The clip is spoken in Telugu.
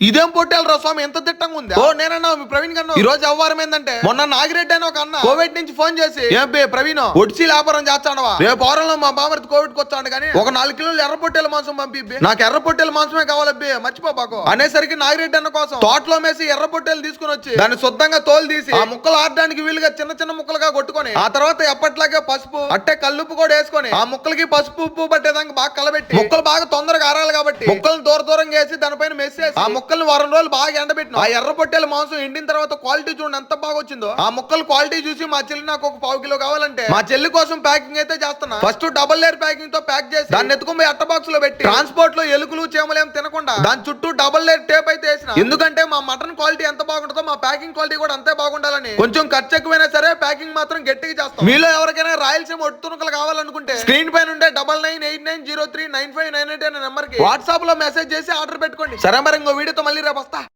ఇదేం పొట్టేలు రా స్వామి? ఎంత తిట్టంగా ఉంది? ఓ నేనన్నా మీ ప్రవీణ్ కన్నా ఈ రోజు అవ్వారం ఏంటంటే మొన్న నాగిరెడ్డి అని ఒక అన్న కోవిడ్ నుంచి ఫోన్ చేసి ఏం బే ప్రవీణ్ ఒడిసి వ్యాపారం చేస్తాడవా రేపు వారంలో మా బామర్తి కోవిడ్ వచ్చాడు కానీ ఒక నాలుగు కిలోలు ఎర్ర పొట్టేల మాంసం పంపి. నాకు ఎర్ర పొట్టేల మాంసమే కావాలబ్బి మర్చిపోబాకు అనేసరికి నాగిరెడ్డి అన్న కోసం తోటలో మేసి ఎర్ర పొట్టేలు తీసుకుని వచ్చి దాన్ని శుద్ధంగా తోలు తీసి ఆ ముక్కలు ఆడడానికి వీలుగా చిన్న చిన్న ముక్కలుగా కొట్టుకొని ఆ తర్వాత ఎప్పట్లాగే పసుపు అట్టే కల్లుప్పు కూడా వేసుకొని ఆ ముక్కలకి పసుపు ఉప్పు పట్టేదానికి బాగా కలబెట్టి ముక్కలు బాగా ఆరాలి కాబట్టి ముక్కలను దూర దూరంగా వేసి దానిపైన మెస్సేసి ఆ ముక్కల్ని వారం రోజులు బాగా ఎండబెట్టిన. ఆ ఎర్ర పొట్టేల మాంసం ఎండిన తర్వాత క్వాలిటీ చూడండి ఎంత బాగా వచ్చిందో. ఆ ముక్కలు క్వాలిటీ చూసి మా చెల్లి నాకు ఒక పావు కిలో కావాలంటే మా చెల్లి కోసం ప్యాకింగ్ అయితే చేస్తున్నా. ఫస్ట్ డబుల్ లేయర్ ప్యాకింగ్తో ప్యాక్ చేసి దాన్ని ఎత్తుకుని అట్ట బాక్స్లో పెట్టి ట్రాన్స్పోర్ట్లో ఎలుకలు చేమలు ఏం తినకుండా దాని చుట్టూ డబుల్ లేయర్ టేప్ అయితే వేసిన. ఎందుకంటే మా మటన్ క్వాలిటీ ఎంత బాగుంటుందో మా ప్యాకింగ్ క్వాలిటీ కూడా అంతే బాగుండాలని. కొంచెం ఖర్చు ఎక్కువైనా సరే ప్యాకింగ్ మాత్రం గట్టిగా చేస్తాం. మీలో ఎవరికైనా రాయలసీమ ఒట్టునుకలు కావాలనుకుంటే స్క్రీన్ పైన ఉండే double nine eight nine zero three nine five nine eight అనే నెంబర్కి వాట్సాప్లో మెసేజ్ చేసి ఆర్డర్ పెట్టుకోండి. సరే మరి ఇంకో వీడియోతో మళ్ళీ రేపు వస్తా.